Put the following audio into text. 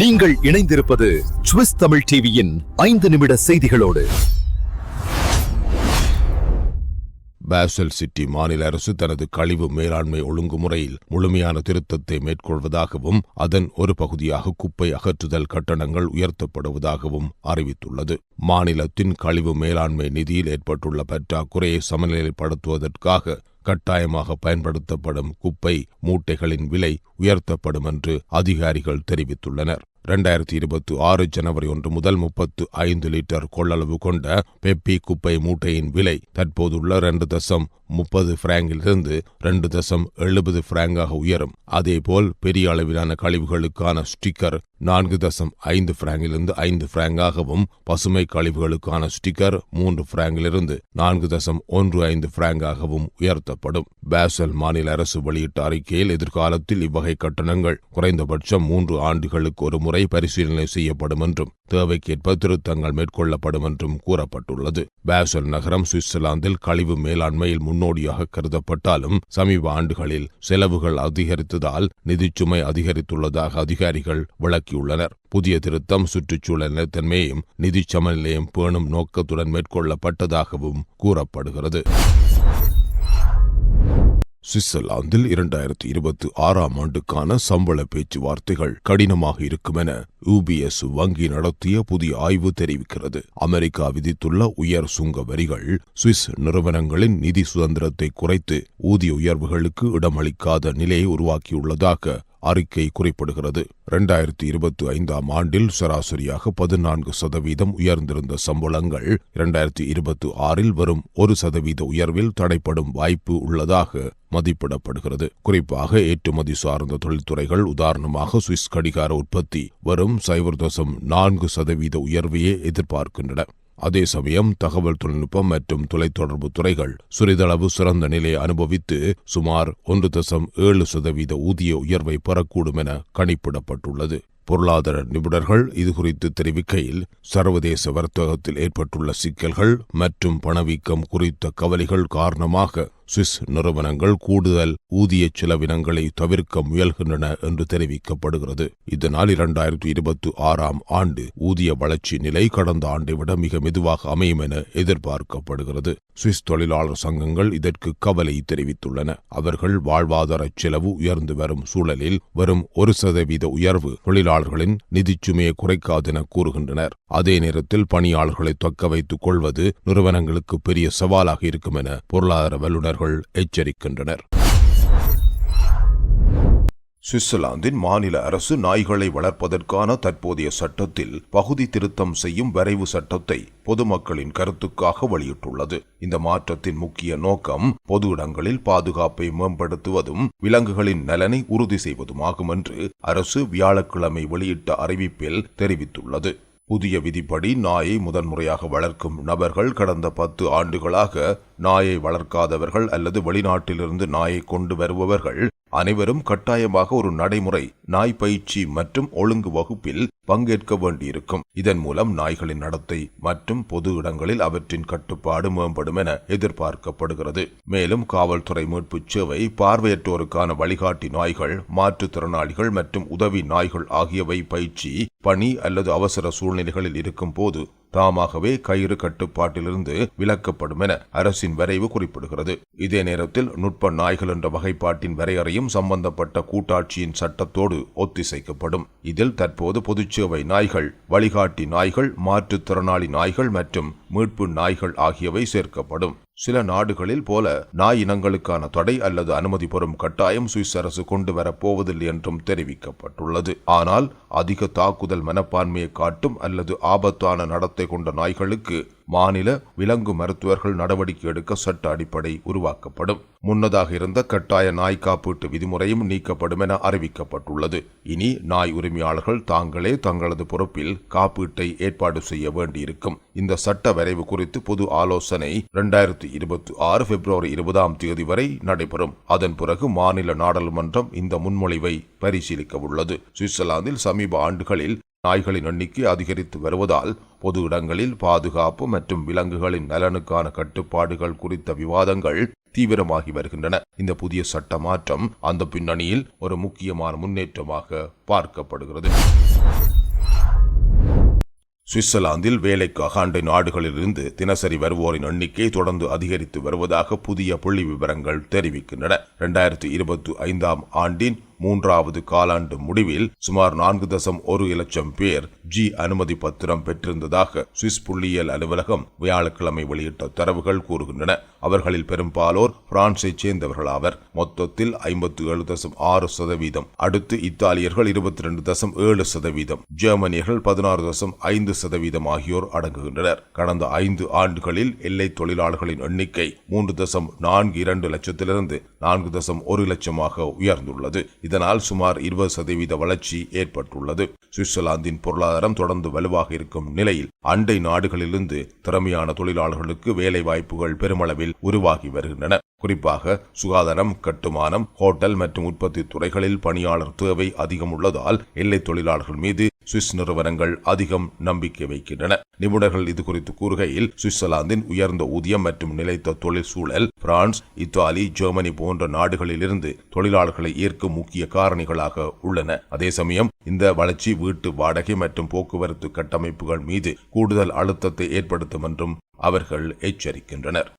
நீங்கள் இணைந்திருப்பது சுவிஸ் தமிழ் டிவியின் ஐந்து நிமிட செய்திகளோடு. பாசல் சிட்டி மாநில அரசு தனது கழிவு மேலாண்மை ஒழுங்குமுறையில் முழுமையான திருத்தத்தை மேற்கொள்வதாகவும் அதன் ஒரு பகுதியாக குப்பை அகற்றுதல் கட்டணங்கள் உயர்த்தப்படுவதாகவும் அறிவித்துள்ளது. மாநிலத்தின் கழிவு மேலாண்மை நிதியில் ஏற்பட்டுள்ள பற்றாக்குறையை சமநிலைப்படுத்துவதற்காக கட்டாயமாக பயன்படுத்தப்படும் குப்பை மூட்டைகளின் விலை உயர்த்தப்படும் என்று அதிகாரிகள் தெரிவித்துள்ளனர். இரண்டாயிரத்தி இருபத்தி ஆறு ஜனவரி ஒன்று முதல் முப்பத்து ஐந்து லிட்டர் கொள்ளளவு கொண்ட பெப்பி குப்பை மூட்டையின் விலை தற்போதுள்ள இரண்டு தசம் முப்பது பிராங்கிலிருந்து இரண்டு தசம் எழுபது பிராங்காக உயரும். அதேபோல் பெரிய அளவிலான கழிவுகளுக்கான ஸ்டிக்கர் நான்கு தசம் ஐந்து பிராங்கிலிருந்து ஐந்து பிராங்காகவும் பசுமை கழிவுகளுக்கான ஸ்டிக்கர் மூன்று பிராங்கிலிருந்து நான்கு தசம் ஒன்று ஐந்து பிராங்காகவும் உயர்த்தப்படும். பேசல் மாநில அரசு வெளியிட்ட அறிக்கையில் எதிர்காலத்தில் இவ்வகை கட்டணங்கள் குறைந்தபட்சம் மூன்று ஆண்டுகளுக்கு ஒரு முறை பரிசீலனை செய்யப்படும் என்றும் தேவைக்கேற்ப திருத்தங்கள் மேற்கொள்ளப்படும் என்றும் கூறப்பட்டுள்ளது. பாசல் நகரம் சுவிட்சர்லாந்தில் கழிவு மேலாண்மையில் முன்னோடியாக கருதப்பட்டாலும் சமீப ஆண்டுகளில் செலவுகள் அதிகரித்ததால் நிதிச்சுமை அதிகரித்துள்ளதாக அதிகாரிகள் விளக்கியுள்ளனர். புதிய திருத்தம் சுற்றுச்சூழல் நிலைத்தன்மையையும் நிதி சமநிலையும் பேணும் நோக்கத்துடன் மேற்கொள்ளப்பட்டதாகவும் கூறப்படுகிறது. சுவிட்சர்லாந்தில் இரண்டாயிரத்தி இருபத்தி ஆறாம் ஆண்டுக்கான சம்பள பேச்சுவார்த்தைகள் கடினமாக இருக்கும் என யூபிஎஸ் வங்கி நடத்திய புதிய ஆய்வு தெரிவிக்கிறது. அமெரிக்கா விதித்துள்ள உயர் சுங்க வரிகள் சுவிஸ் நிறுவனங்களின் நிதி சுதந்திரத்தை குறைத்து ஊதிய உயர்வுகளுக்கு இடமளிக்காத நிலையை உருவாக்கியுள்ளதாக அறிக்கை குறிப்பிடுகிறது. இரண்டாயிரத்தி இருபத்தி ஐந்தாம் ஆண்டில் சராசரியாக பதினான்கு சதவீதம் உயர்ந்திருந்த சம்பளங்கள் இரண்டாயிரத்தி இருபத்தி ஆறில் வரும் ஒரு சதவீத உயர்வில் தடைப்படும் வாய்ப்பு உள்ளதாக மதிப்பிடப்படுகிறது. குறிப்பாக ஏற்றுமதி சார்ந்த தொழில்துறைகள் உதாரணமாக சுவிஸ் கடிகார உற்பத்தி வரும் சைபர் தசம் நான்கு சதவீத உயர்வையே எதிர்பார்க்கின்றன. அதே சமயம் தகவல் தொழில்நுட்பம் மற்றும் தொலைத்தொடர்பு துறைகள் சிறிதளவு சிறந்த நிலையை அனுபவித்து சுமார் ஒன்று தசம் ஏழு சதவீத ஊதிய உயர்வை பெறக்கூடும் என கணிப்பிடப்பட்டுள்ளது. பொருளாதார நிபுணர்கள் இதுகுறித்து தெரிவிக்கையில் சர்வதேச வர்த்தகத்தில் ஏற்பட்டுள்ள சிக்கல்கள் மற்றும் பணவீக்கம் குறித்த கவலைகள் காரணமாக சுவிஸ் நிறுவனங்கள் கூடுதல் ஊதிய செலவினங்களை தவிர்க்க முயல்கின்றன என்று தெரிவிக்கப்படுகிறது. இதனால் இரண்டாயிரத்தி இருபத்தி ஆறாம் ஆண்டு ஊதிய வளர்ச்சி நிலை கடந்த ஆண்டை விட மிக மெதுவாக அமையும் என எதிர்பார்க்கப்படுகிறது. சுவிஸ் தொழிலாளர் சங்கங்கள் இதற்கு கவலை தெரிவித்துள்ளன. அவர்கள் வாழ்வாதார செலவு உயர்ந்து வரும் சூழலில் வரும் ஒரு சதவீத உயர்வு தொழிலாளர்களின் நிதிச்சுமையை குறைக்காதென கூறுகின்றனர். அதே நேரத்தில் பணியாளர்களை தக்க வைத்துக் கொள்வது நிறுவனங்களுக்கு பெரிய சவாலாக இருக்கும் என பொருளாதார வல்லுநர்கள் எச்சரிக்கின்றனர். சுவிட்சர்லாந்தின் மாநில அரசு நாய்களை வளர்ப்பதற்கான தற்போதைய சட்டத்தில் பகுதி திருத்தம் செய்யும் வரைவு சட்டத்தை பொதுமக்களின் கருத்துக்காக வெளியிட்டுள்ளது. இந்த மாற்றத்தின் முக்கிய நோக்கம் பொது இடங்களில் பாதுகாப்பை மேம்படுத்துவதும் விலங்குகளின் நலனை உறுதி செய்வதுமாகும் என்று அரசு வியாழக்கிழமை வெளியிட்ட அறிவிப்பில் தெரிவித்துள்ளது. புதிய விதிப்படி நாயை முதன்முறையாக வளர்க்கும் நபர்கள் கடந்த பத்து ஆண்டுகளாக நாயை வளர்க்காதவர்கள் அல்லது வெளிநாட்டிலிருந்து நாயை கொண்டு வருபவர்கள் அனைவரும் கட்டாயமாக ஒரு நடைமுறை நாய் பயிற்சி மற்றும் ஒழுங்கு வகுப்பில் பங்கேற்க வேண்டியிருக்கும். இதன் மூலம் நாய்களின் நடத்தை மற்றும் பொது இடங்களில் அவற்றின் கட்டுப்பாடு மேம்படும் என எதிர்பார்க்கப்படுகிறது. மேலும் காவல்துறை மீட்பு சேவை பார்வையற்றோருக்கான வழிகாட்டி நாய்கள் மாற்றுத்திறனாளிகள் மற்றும் உதவி நாய்கள் ஆகியவை பயிற்சி பணி அல்லது அவசர சூழ்நிலைகளில் இருக்கும் போது தாமாகவே கயிறு கட்டுப்பாட்டிலிருந்து விலக்கப்படும் என அரசின் வரைவு குறிப்பிடுகிறது. இதே நேரத்தில் நுட்ப நாய்கள் என்ற வகைப்பாட்டின் வரையறையும் சம்பந்தப்பட்ட கூட்டாட்சியின் சட்டத்தோடு ஒத்திசைக்கப்படும். இதில் தற்போது பொதுச்சேவை நாய்கள் வழிகாட்டி நாய்கள் மாற்றுத்திறனாளி நாய்கள் மற்றும் மீட்பு நாய்கள் ஆகியவை சேர்க்கப்படும். சில நாடுகளில் போல நாய் இனங்களுக்கான தடை அல்லது அனுமதி பெறும் கட்டாயம் சுவிஸ் அரசு கொண்டு வரப்போவதில்லை என்றும் தெரிவிக்கப்பட்டுள்ளது. ஆனால் அதிக தாக்குதல் மனப்பான்மையை காட்டும் அல்லது ஆபத்தான நடத்தை கொண்ட நாய்களுக்கு மாநில விலங்கு மருத்துவர்கள் நடவடிக்கை எடுக்க சட்ட அடிப்படை உருவாக்கப்படும். முன்னதாக இருந்த கட்டாய நாய் காப்பீட்டு விதிமுறையும் நீக்கப்படும் என அறிவிக்கப்பட்டுள்ளது. இனி நாய் உரிமையாளர்கள் தாங்களே தங்களது பொறுப்பில் காப்பீட்டை ஏற்பாடு செய்ய வேண்டியிருக்கும். இந்த சட்ட வரைவு குறித்து பொது ஆலோசனை இரண்டாயிரத்தி இருபத்தி ஆறு பிப்ரவரி இருபதாம் தேதி வரை நடைபெறும். அதன் பிறகு மாநில நாடாளுமன்றம் இந்த முன்மொழிவை பரிசீலிக்க உள்ளது. சுவிட்சர்லாந்தில் சமீப ஆண்டுகளில் நாய்களின் எண்ணிக்கை அதிகரித்து வருவதால் பொது இடங்களில் பாதுகாப்பு மற்றும் விலங்குகளின் நலனுக்கான கட்டுப்பாடுகள் குறித்த விவாதங்கள் தீவிரமாகி வருகின்றன. இந்த புதிய சட்ட மாற்றம் அந்த பின்னணியில் ஒரு முக்கியமான முன்னேற்றமாக பார்க்கப்படுகிறது. சுவிட்சர்லாந்தில் வேலைக்காக அண்டை நாடுகளிலிருந்து தினசரி வருவோரின் எண்ணிக்கை தொடர்ந்து அதிகரித்து வருவதாக புதிய புள்ளி விவரங்கள் தெரிவிக்கின்றன. இரண்டாயிரத்தி இருபத்தி ஐந்தாம் ஆண்டின் மூன்றாவது காலாண்டு முடிவில் சுமார் நான்கு தசம் ஒரு இலட்சம் பேர் ஜி அனுமதி பத்திரம் பெற்றிருந்ததாக சுவிஸ் புள்ளியியல் அலுவலகம் வியாழக்கிழமை வெளியிட்ட தரவுகள் கூறுகின்றன. அவர்களில் பெரும்பாலோர் பிரான்சைச் சேர்ந்தவர்கள் ஆவர். மொத்தத்தில் ஐம்பத்தி ஏழு தசம் ஆறு சதவீதம். அடுத்து இத்தாலியர்கள் இருபத்தி ரெண்டு தசம் ஏழு சதவீதம். ஜெர்மனியர்கள் பதினாறு தசம் ஐந்து சதவீதம் ஆகியோர் அடங்குகின்றனர். கடந்த ஐந்து ஆண்டுகளில் எல்லை தொழிலாளர்களின் எண்ணிக்கை மூன்று தசம் நான்கு இரண்டு லட்சத்திலிருந்து நான்கு தசம் ஒரு லட்சமாக உயர்ந்துள்ளது. இதனால் சுமார் இருபது சதவீத வளர்ச்சி ஏற்பட்டுள்ளது. சுவிட்சர்லாந்தின் பொருளாதாரம் தொடர்ந்து வலுவாக இருக்கும் நிலையில் அண்டை நாடுகளிலிருந்து திறமையான தொழிலாளர்களுக்கு வேலை வாய்ப்புகள் பெருமளவில் உருவாகி வருகின்றன. குறிப்பாக சுகாதாரம் கட்டுமானம் ஹோட்டல் மற்றும் உற்பத்தி துறைகளில் பணியாளர் தேவை அதிகம் உள்ளதால் எல்லை தொழிலாளர்கள் மீது சுவிஸ் நிறுவனங்கள் அதிகம் நம்பிக்கை வைக்கின்றன. நிபுணர்கள் இது குறித்து கூறுகையில் சுவிட்சர்லாந்தின் உயர்ந்த ஊதியம் மற்றும் நிலைத்த தொழில் சூழல் பிரான்ஸ் இத்தாலி ஜெர்மனி போன்ற நாடுகளிலிருந்து தொழிலாளர்களை ஈர்க்கும் முக்கிய காரணிகளாக உள்ளன. அதே சமயம் இந்த வளர்ச்சி வீட்டு வாடகை மற்றும் போக்குவரத்து கட்டமைப்புகள் மீது கூடுதல் அழுத்தத்தை ஏற்படுத்தும் என்றும் அவர்கள் எச்சரிக்கின்றனர்.